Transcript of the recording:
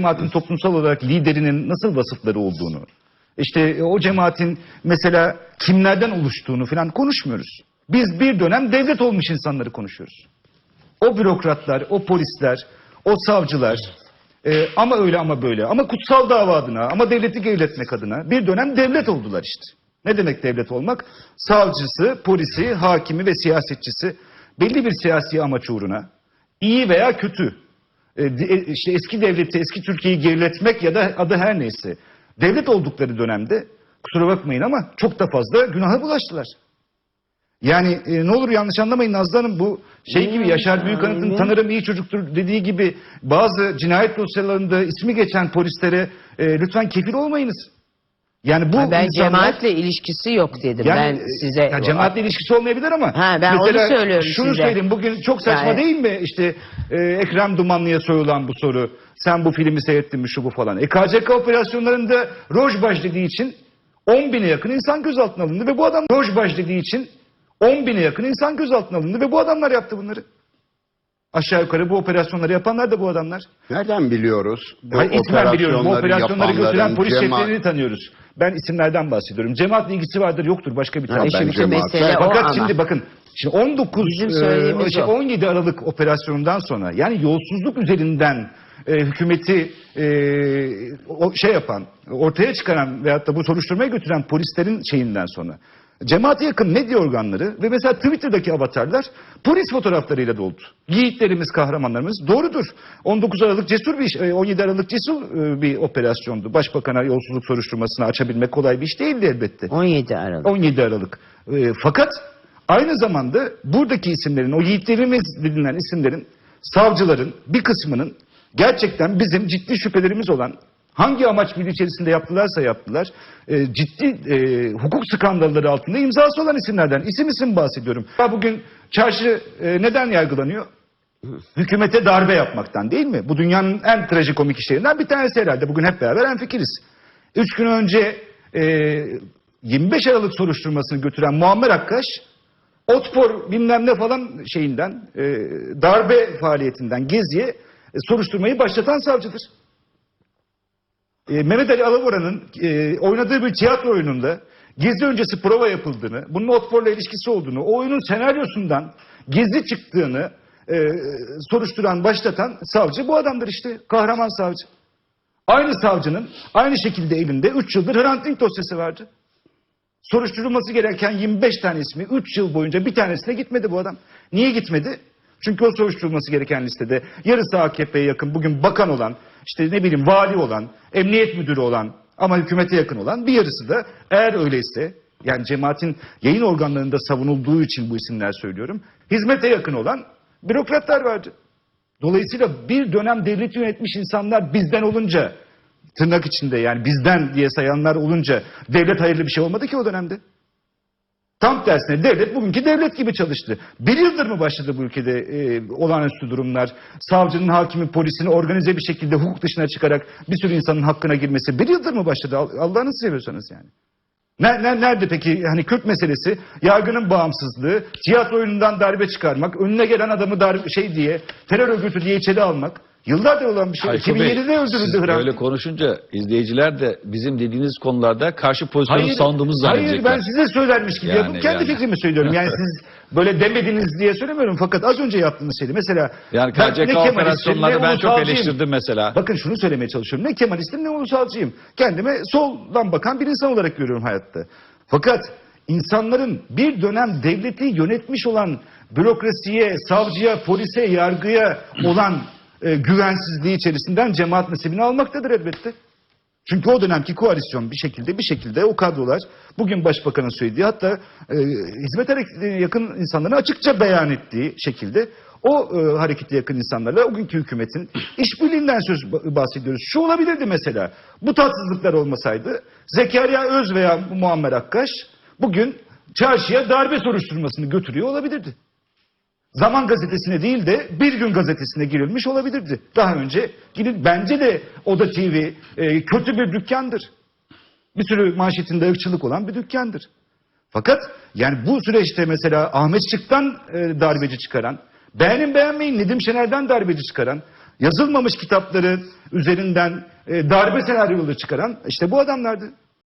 cemaatin toplumsal olarak liderinin nasıl vasıfları olduğunu, işte e, o cemaatin mesela kimlerden oluştuğunu falan konuşmuyoruz. Biz bir dönem devlet olmuş insanları konuşuyoruz. O bürokratlar, o polisler, o savcılar e, ama öyle ama böyle ama kutsal dava adına ama devleti gevletmek adına bir dönem devlet oldular işte. Ne demek devlet olmak? Savcısı, polisi, hakimi ve siyasetçisi belli bir siyasi amaç uğruna iyi veya kötü işte eski devleti, eski Türkiye'yi geriletmek ya da adı her neyse devlet oldukları dönemde kusura bakmayın ama çok da fazla günaha bulaştılar. Yani e, ne olur yanlış anlamayın Nazlı Hanım bu şey gibi Yaşar Büyükanıt'ın tanırım iyi çocuktur dediği gibi bazı cinayet dosyalarında ismi geçen polislere e, lütfen kefil olmayınız. Yani bu Ha, ben insanlar- cemaatle ilişkisi yok dedim. yani, ben e, size ya cemaatle ilişkisi olmayabilir ama. Ha, ben onu söylüyorum şunu size. söyleyeyim bugün çok saçma Yani- değil mi işte e, Ekrem Dumanlı'ya sorulan bu soru. Sen bu filmi seyrettin mi şu bu falan. E, KCK operasyonlarında Rojbaj dediği için 10 bine yakın insan gözaltına alındı ve bu adam Rojbaj dediği için 10 bine yakın insan gözaltına alındı ve bu adamlar yaptı bunları. Aşağı yukarı bu operasyonları yapanlar da bu adamlar. Nereden biliyoruz? Bu Hayır, ismen biliyorum. Bu operasyonları operasyonları götüren polis cema- şeflerini tanıyoruz. Ben isimlerden bahsediyorum. Cemaatle ilgisi vardır yoktur başka bir tane. ben Şimdi cemaat- mesele o Fakat ama. şimdi bakın şimdi 19 Bizim e, şey, o. 17 Aralık operasyonundan sonra yani yolsuzluk üzerinden e, hükümeti e, o şey yapan, ortaya çıkaran veyahut da bu soruşturmaya götüren polislerin şeyinden sonra cemaate yakın medya organları ve mesela Twitter'daki avatarlar polis fotoğraflarıyla doldu. Yiğitlerimiz, kahramanlarımız doğrudur. 19 Aralık cesur bir iş, e, 17 Aralık cesur e, bir operasyondu. Başbakan'a yolsuzluk soruşturmasını açabilmek kolay bir iş değildi elbette. 17 Aralık. 17 Aralık. E, fakat aynı zamanda buradaki isimlerin, o yiğitlerimiz denilen isimlerin, savcıların bir kısmının gerçekten bizim ciddi şüphelerimiz olan hangi amaç içerisinde yaptılarsa yaptılar, e, ciddi e, hukuk skandalları altında imzası olan isimlerden. İsim isim bahsediyorum. Ya Bugün çarşı e, neden yargılanıyor? Hükümete darbe yapmaktan değil mi? Bu dünyanın en trajikomik işlerinden bir tanesi herhalde. Bugün hep beraber hemfikiriz. Üç gün önce e, 25 Aralık soruşturmasını götüren Muammer Akkaş, Otpor bilmem ne falan şeyinden, e, darbe faaliyetinden Gezi'ye e, soruşturmayı başlatan savcıdır. E, Mehmet Ali Alabora'nın e, oynadığı bir tiyatro oyununda Gezi öncesi prova yapıldığını, bunun Otpor'la ilişkisi olduğunu, o oyunun senaryosundan Gezi çıktığını e, soruşturan, başlatan savcı bu adamdır işte. Kahraman savcı. Aynı savcının aynı şekilde elinde 3 yıldır Hrant Dink dosyası vardı. Soruşturulması gereken 25 tane ismi 3 yıl boyunca bir tanesine gitmedi bu adam. Niye gitmedi? Çünkü o soruşturulması gereken listede yarısı AKP'ye yakın bugün bakan olan, işte ne bileyim vali olan, emniyet müdürü olan ama hükümete yakın olan bir yarısı da eğer öyleyse yani cemaatin yayın organlarında savunulduğu için bu isimler söylüyorum. Hizmete yakın olan bürokratlar vardı. Dolayısıyla bir dönem devleti yönetmiş insanlar bizden olunca tırnak içinde yani bizden diye sayanlar olunca devlet hayırlı bir şey olmadı ki o dönemde. Tam tersine devlet bugünkü devlet gibi çalıştı. Bir yıldır mı başladı bu ülkede e, olağanüstü durumlar? Savcının, hakimin, polisin organize bir şekilde hukuk dışına çıkarak bir sürü insanın hakkına girmesi bir yıldır mı başladı? Al- Allah'ını seviyorsanız yani. Ne- ne- Nerede peki hani Kürt meselesi, yargının bağımsızlığı, tiyatro oyunundan darbe çıkarmak, önüne gelen adamı darbe şey diye, terör örgütü diye içeri almak. Yıllardır olan bir şey. Bey, 2007'de öldürüldü siz Hrant. Böyle konuşunca izleyiciler de bizim dediğiniz konularda karşı pozisyonu hayır zannedecekler. ben size söylermiş gibi Yani, yapıp kendi yani. fikrimi söylüyorum. Yani siz böyle demediniz diye söylemiyorum fakat az önce yaptığınız şeydi. Mesela Yani KCK ne ben çok eleştirdim mesela. Bakın şunu söylemeye çalışıyorum. Ne Kemalistim ne ulusalcıyım. Kendime soldan bakan bir insan olarak görüyorum hayatta. Fakat insanların bir dönem devleti yönetmiş olan bürokrasiye, savcıya, polise, yargıya olan e, güvensizliği içerisinden cemaat nasibini almaktadır elbette. Çünkü o dönemki koalisyon bir şekilde bir şekilde o kadrolar bugün başbakanın söylediği hatta e, hizmet hareketine yakın insanların açıkça beyan ettiği şekilde o e, harekete yakın insanlarla o günkü hükümetin işbirliğinden söz ba- bahsediyoruz. Şu olabilirdi mesela bu tatsızlıklar olmasaydı Zekeriya Öz veya Muammer Akkaş bugün çarşıya darbe soruşturmasını götürüyor olabilirdi. Zaman gazetesine değil de Bir Gün gazetesine girilmiş olabilirdi. Daha önce giril bence de Oda TV e, kötü bir dükkandır. Bir sürü manşetinde ırkçılık olan bir dükkandır. Fakat yani bu süreçte mesela Ahmet Çık'tan e, darbeci çıkaran, beğenin beğenmeyin Nedim Şener'den darbeci çıkaran, Yazılmamış kitapları üzerinden e, darbe senaryoları çıkaran işte bu adamlardı.